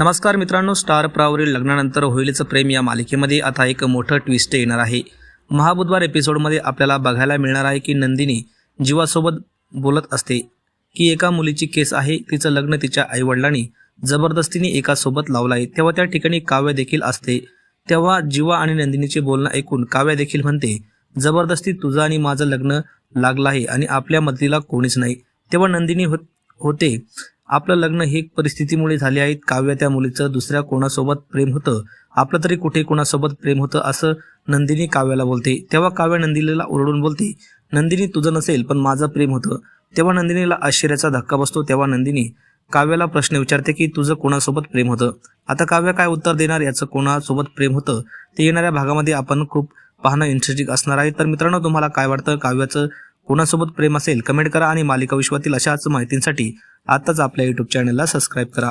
नमस्कार मित्रांनो स्टार प्रावरील लग्नानंतर होईलचं प्रेम या मालिकेमध्ये आता एक मोठं ट्विस्ट येणार आहे. महाबुधवार एपिसोडमध्ये आपल्याला बघायला मिळणार आहे की नंदिनी जीवासोबत बोलत असते. की एका मुलीची केस आहे तिचं लग्न तिच्या आईवडिलांनी जबरदस्तीने एकासोबत लावलं आहे तेव्हा त्या ठिकाणी काव्य देखील असते. तेव्हा जीवा आणि नंदिनीचे बोलणं ऐकून काव्य देखील म्हणते जबरदस्ती तुझं आणि माझं लग्न लागलं आहे आणि आपल्या मदतीला कोणीच नाही. तेव्हा नंदिनी होत होते आपलं लग्न हे परिस्थितीमुळे झाले आहेत. काव्य त्या मुलीचं दुसऱ्या कोणासोबत प्रेम होतं? आपलं तरी कुठे कोणासोबत प्रेम होतं असं नंदिनी काव्याला बोलते. तेव्हा काव्य नंदिनीला ओरडून बोलते नंदिनी तुझं नसेल पण माझं प्रेम होतं. तेव्हा नंदिनीला आश्चर्याचा धक्का बसतो. तेव्हा नंदिनी काव्याला प्रश्न विचारते की तुझं कोणासोबत प्रेम होतं? आता काव्य काय उत्तर देणार? याचं कोणासोबत प्रेम होतं? ते येणाऱ्या भागामध्ये आपण खूप पाहणं इंटरेस्टिंग असणार आहे. तर मित्रांनो तुम्हाला काय वाटतं? काव्याचं कोणासोबत प्रेम असेल? कमेंट करा आणि मालिका विश्वातील अशाच माहितींसाठी आताच आपल्या युट्यूब चॅनलला सबस्क्राईब करा.